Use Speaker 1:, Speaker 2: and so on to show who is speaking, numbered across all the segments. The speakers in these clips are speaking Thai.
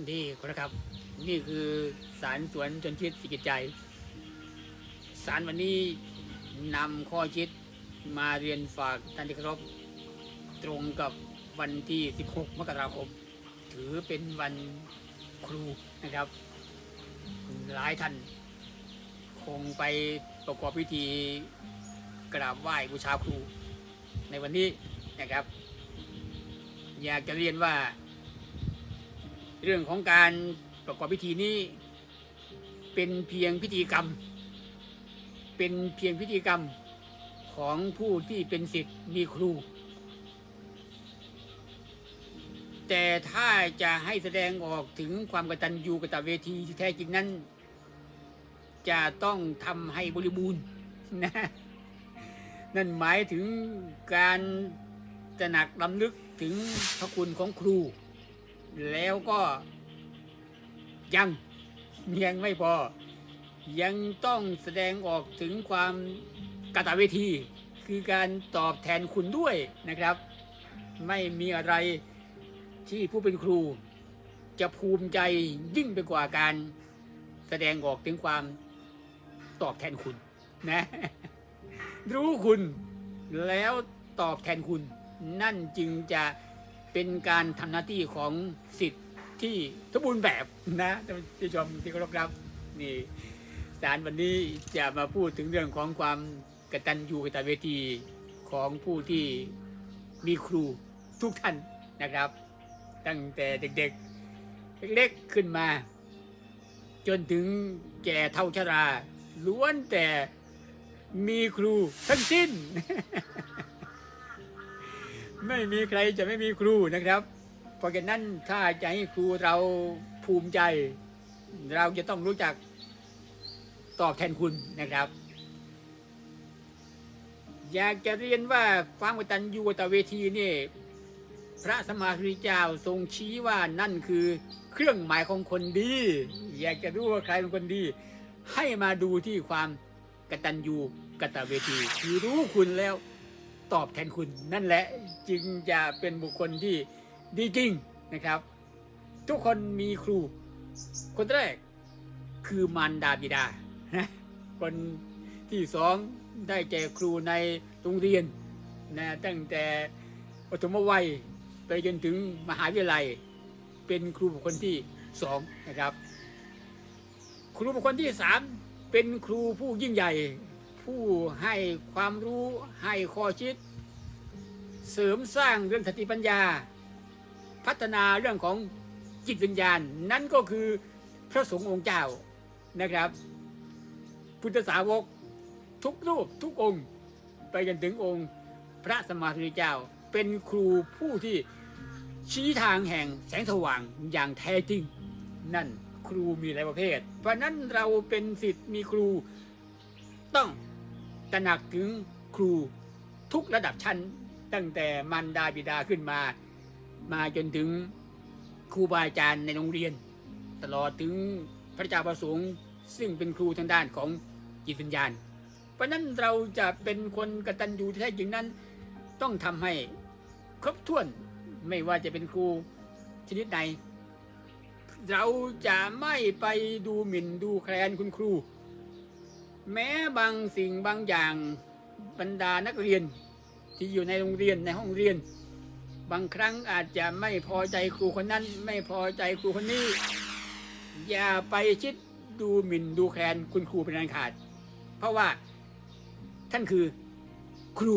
Speaker 1: านที่ครับ นี่คือสารสวนจนคิดสิกิจใจสารวันนี้นำข้อคิดมาเรียนฝากท่านที่เคารพตรงกับวันที่ 16 มกราคม ถือเป็นวันครูนะครับ หลายท่านคงไปประกอบพิธีกราบไหว้บูชาครู ในวันนี้นะครับ อยากจะเรียนว่า เรื่องของการประกอบพิธีนี้ เป็นเพียงพิธีกรรม เป็นเพียงพิธีกรรมของผู้ที่เป็นศิษย์มีครู แต่ถ้าจะให้แสดงออกถึงความกตัญญูกตเวทีที่แท้จริงนั้น จะต้องทำให้บริบูรณ์นะนั่นหมายถึงการตระหนักลำลึกถึงพระคุณของครู แล้วก็ยังยังไม่พอ ยังต้องแสดงออกถึงความกตเวที คือการตอบแทนคุณด้วยนะครับ ไม่มีอะไรที่ผู้เป็นครู จะภูมิใจยิ่งไปกว่าการแสดงออกถึงความตอบแทนคุณนะ รู้คุณแล้วตอบแทนคุณ นั่นจึงจะ เป็นการทำหน้าที่ของสิทธิ์ที่สมบูรณ์แบบนะท่านผู้ชมที่เคารพครับนี่สารวันนี้จะมาพูดถึงเรื่องของความกตัญญูกตเวทีของผู้ที่มีครูทุกท่านนะครับ ตั้งแต่เด็กๆ เล็กๆขึ้นมา จนถึงแก่เท่าชราล้วนแต่มีครูทั้งสิ้น ไม่มีใครจะไม่มีครูนะครับ เพราะฉะนั้นถ้าจะให้ครูเราภูมิใจ เราจะต้องรู้จักตอบแทนคุณนะครับ อยากจะเรียนว่าความกตัญญูกตเวทีนี่พระสมมาธิเจ้าทรงชี้ว่านั่นคือเครื่องหมายของคนดี อยากจะรู้ว่าใครเป็นคนดี ให้มาดูที่ความกตัญญูกตเวทีคือรู้คุณแล้ว ตอบแทนคุณนั่นแหละจึงจะเป็นบุคคลที่ดีจริงนะครับ ทุกคนมีครู คนแรกคือมารดาบิดานะคนที่สองได้แก่ครูในโรงเรียนนะตั้งแต่ปฐมวัยไปจนถึงมหาวิทยาลัย เป็นครูบุคคลที่สองนะครับ ครูบุคคลที่สามเป็นครูผู้ยิ่งใหญ่ ผู้ให้ความรู้ให้ข้อคิด เสริมสร้างเรื่องสติปัญญา พัฒนาเรื่องของจิตวิญญาณ นั่นก็คือพระสงฆ์องค์เจ้านะครับ พุทธสาวกทุกรูปทุกองค์ ไปจนถึงองค์พระสมมาธิเจ้า เป็นครูผู้ที่ชี้ทางแห่งแสงสว่างอย่างแท้จริง นั่นครูมีหลายประเภท เพราะนั้นเราเป็นสิทธิ์มีครูต้อง ตระหนักถึงครูทุกระดับชั้น ตั้งแต่มารดาบิดาขึ้นมา มาจนถึงครูบาอาจารย์ในโรงเรียน ตลอดถึงพระเจ้าประสงค์ซึ่งเป็นครูทางด้านของจิตวิญญาณ เพราะนั้นเราจะเป็นคนกตัญญูที่แท้จริงนั้น ต้องทำให้ครบถ้วนไม่ว่าจะเป็นครูชนิดใดเราจะไม่ไปดูหมิ่นดูแคลนคุณครู แม้บางสิ่งบางอย่างบรรดานักเรียน ที่อยู่ในโรงเรียนในห้องเรียน บางครั้งอาจจะไม่พอใจครูคนนั้น ไม่พอใจครูคนนี้ อย่าไปคิดดูหมิ่นดูแคลนคุณครูเป็นอันขาด เพราะว่าท่านคือครู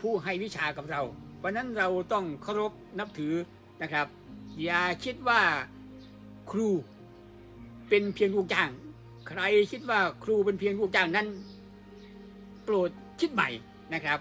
Speaker 1: ผู้ให้วิชากับเราเพราะนั้นเราต้องเคารพนับถือนะครับ อย่าคิดว่าครูเป็นเพียงลูกจ้าง ใครคิดว่าครูเป็นเพียงลูกจ้างนั้น โปรดคิดใหม่นะครับ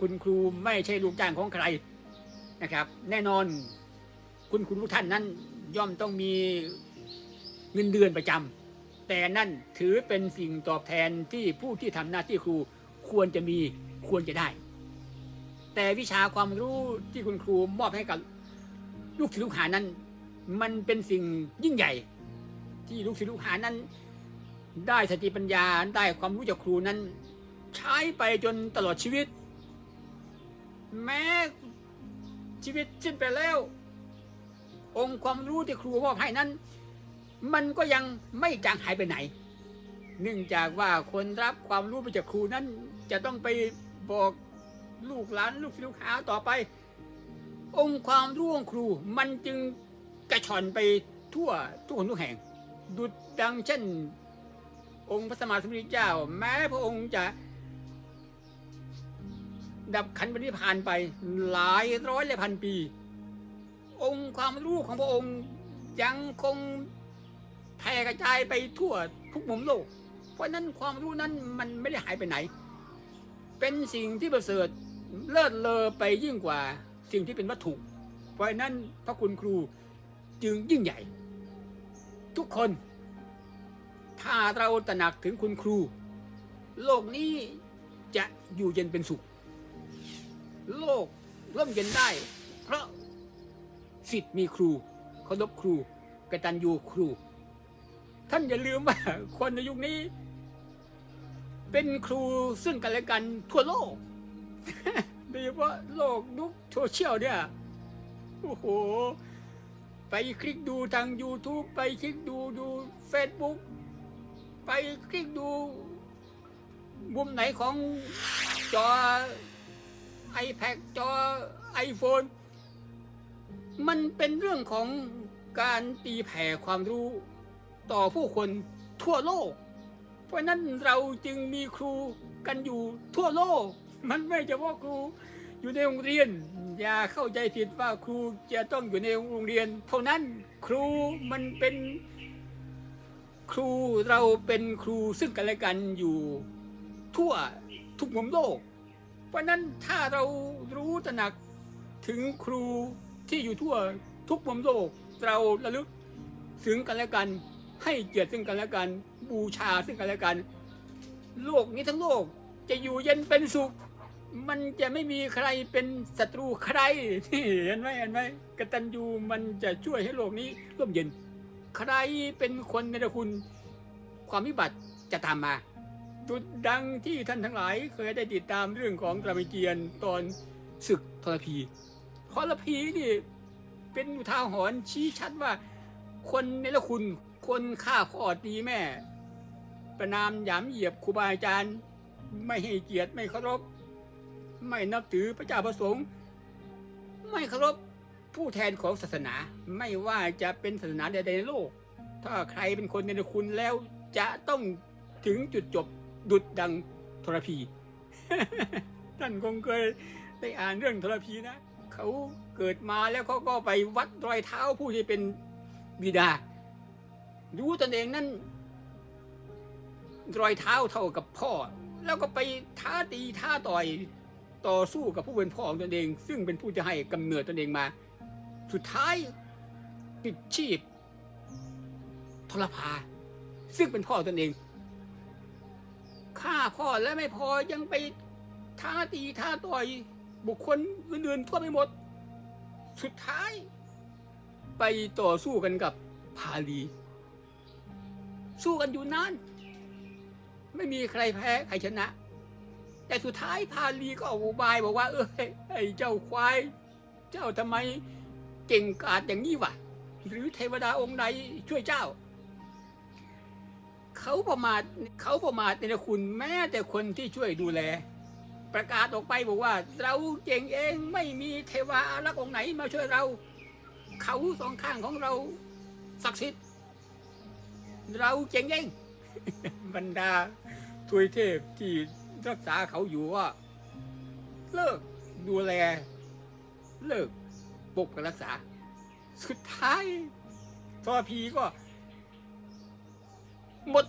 Speaker 1: คุณครูไม่ใช่ลูกจ้างของใครนะครับ แน่นอนคุณครูทุกท่านนั้น ย่อมต้องมีเงินเดือนประจำแต่นั่นถือเป็นสิ่งตอบแทนที่ผู้ที่ทำหน้าที่ครูควรจะมีควรจะได้ แต่วิชาความรู้ที่คุณครูมอบให้กับลูกศิษย์ลูกหานั้น มันเป็นสิ่งยิ่งใหญ่ ที่ลูกศิษย์ลูกหานั้น ได้สติปัญญาได้ความรู้จากครูนั้น ใช้ไปจนตลอดชีวิต แม้ชีวิตสิ้นไปแล้ว องค์ความรู้ที่ครูมอบให้นั้น มันก็ยังไม่จางหายไปไหน เนื่องจากว่าคนรับความรู้ไปจากครูนั้น จะต้องไปบอกลูกหลานลูกศิษย์ลูกหาต่อไป องค์ความรู้ของครูมันจึงกระชอนไปทั่วทุกคนทุกแห่งดุดดังเช่น องค์พระสมมาสมพุทธเจ้า แม้พระองค์จะ ดับขันธ์ปฏิพานไปหลายร้อยและพันปี องค์ความรู้ของพระองค์ยังคงแผ่กระจายไปทั่วทุกมุมโลก เพราะนั้นความรู้นั้นมันไม่ได้หายไปไหน เป็นสิ่งที่ประเสริฐเลิศเลอไปยิ่งกว่าสิ่งที่เป็นวัตถุ เพราะฉะนั้นพระคุณครูจึงยิ่งใหญ่ ทุกคน ถ้าเราตระหนักถึงคุณครู โลกนี้จะอยู่เย็นเป็นสุข โลกร่มเย็นได้ เพราะสิทธิ์มีครูเคารพครูกตัญญูครู ท่านอย่าลืมว่าคนในยุคนี้ เป็นครูซึ่งกันและกันทั่วโลกโดยเฉพาะโลกยุคโซเชียลเนี่ย โอ้โห ไปคลิกดูทาง YouTube ไปคลิกดูดู Facebook ไปคลิกดู มุมไหนของจอ iPad จอ iPhone มันเป็นเรื่องของการตีแผ่ความรู้ต่อผู้คนทั่วโลก เพราะนั้นเราจึงมีครูกันอยู่ทั่วโลก มันไม่เฉพาะครูอยู่ในโรงเรียน อย่าเข้าใจผิดว่าครูจะต้องอยู่ในโรงเรียน เท่านั้นครูมันเป็น ครูเราเป็นครูซึ่งกันและกันอยู่ทั่วทุกมุมโลก เพราะนั้นถ้าเรารู้ตระหนักถึงครูที่อยู่ทั่วทุกมุมโลก เราระลึกถึงกันและกัน ให้เกียรติซึ่งกันและกัน บูชาซึ่งกันและกัน โลกนี้ทั้งโลกจะอยู่เย็นเป็นสุข มันจะไม่มีใครเป็นศัตรูใครนี่เห็นไหมเห็นไหมกตัญญูมันจะช่วยให้โลกนี้ร่มเย็น ใครเป็นคนในคุณ ความวิบัติจะตามมาจุดดังที่ท่านทั้งหลายเคยได้ติดตามเรื่องของกรามเกียรติ์ตอนศึกทรพีทรพีนี่เป็นอุทาหรณ์ชี้ชัดว่า คนในละคุณ คนฆ่าพ่อตีแม่ ประนามหยามเหยียบครูบาอาจารย์ไม่ให้เกียรติไม่เคารพ ไม่นับถือพระเจ้าประสงค์ ไม่เคารพ ผู้แทนของศาสนาไม่ว่าจะเป็นศาสนาใดๆในโลก ถ้าใครเป็นคนในคุณแล้วจะต้องถึงจุดจบดุดดังทรพีท่านคงเคยได้อ่านเรื่องทรพีนะ เขาเกิดมาแล้วเขาก็ไปวัดรอยเท้าผู้ที่เป็นบิดารู้ตนเองนั่นรอยเท้าเท่ากับพ่อ แล้วก็ไปท้าตีท้าต่อยต่อสู้กับผู้เป็นพ่อของตนเอง ซึ่งเป็นผู้จะให้กำเนิดตนเองมา สุดท้ายปิดชีพทรพา ซึ่งเป็นพ่อตนเองฆ่าพ่อและไม่พอยังไปท้าตีท้าต่อย บุคคลอื่นๆทั่วไปหมด สุดท้าย ไปต่อสู้กันกับพาลี สู้กันอยู่นานไม่มีใครแพ้ใครชนะ แต่สุดท้ายพาลีก็อาอุบายบอกว่า เอ้ยไอ้เจ้าควาย เจ้าทำไม เก่งกาจอย่างนี้วะหรือเทวดาองค์ใดช่วยเจ้า เขาประมาทเขาประมาทในคุณแม้แต่คนที่ช่วยดูแล ประกาศออกไปบอกว่า เราเก่งเองไม่มีเทวาอารักษ์องค์ไหนมาช่วยเรา เขาสองข้างของเราศักดิ์สิทธิ์เราเก่งเองบรรดาทวยเทพที่รักษาเขาอยู่ว่า เลิกดูแล เลิก ปกปักรักษา สุดท้ายทอพีก็ หมด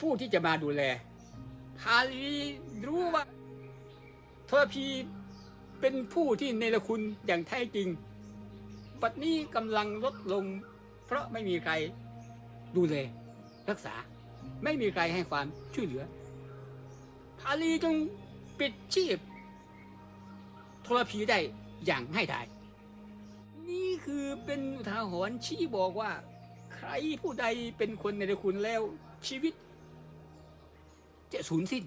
Speaker 1: ผู้ที่จะมาดูแลพาลีรู้ว่าทอพีเป็นผู้ที่เนรคุณอย่างแท้จริงปัจจุนี้กำลังลดลง เพราะไม่มีใครดูแลรักษา ไม่มีใครให้ความช่วยเหลือพาลีจึงปิดชีพทรพีได้ อย่างง่ายดายนี่คือเป็นอุทาหรณ์ชี้บอกว่า ใครผู้ใดเป็นคนในคุณแล้ว ชีวิต จะสูญสิ้น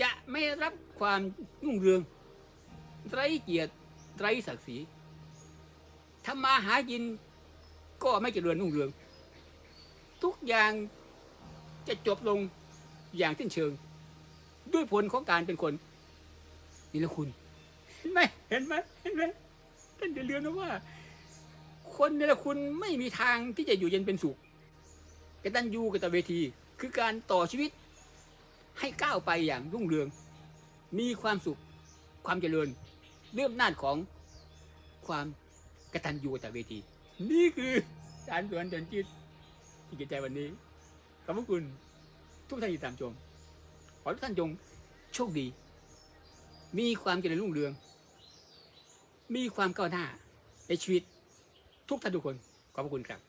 Speaker 1: จะไม่รับความรุ่งเรืองไร้เกียรติไร้ศักดิ์ศรีทำมาหากินก็ไม่เจริญรุ่งเรือง ทุกอย่างจะจบลงอย่างสิ้นเชิง ด้วยผลของการเป็นคนนี่ละคุณ ห็นไหมเห็นไหมเห็นไหมท่านได้เรียนนะว่า คนนี่ละคุณไม่มีทางที่จะอยู่เย็นเป็นสุขกตัญญูกตเวที คือการต่อชีวิต ให้ก้าวไปอย่างรุ่งเรือง มีความสุขความเจริญเริ่อมนาจของความกตัญญูกตเวที นี่คือสารสวนจนจิตที่เกิดใจวันนี้ขอบพระคุณทุกท่านที่ตามชมขอทุกท่านจงโชคดี มีความเจริญรุ่งเรือง มีความก้าวหน้าในชีวิตทุกท่านทุกคน ขอบพระคุณครับ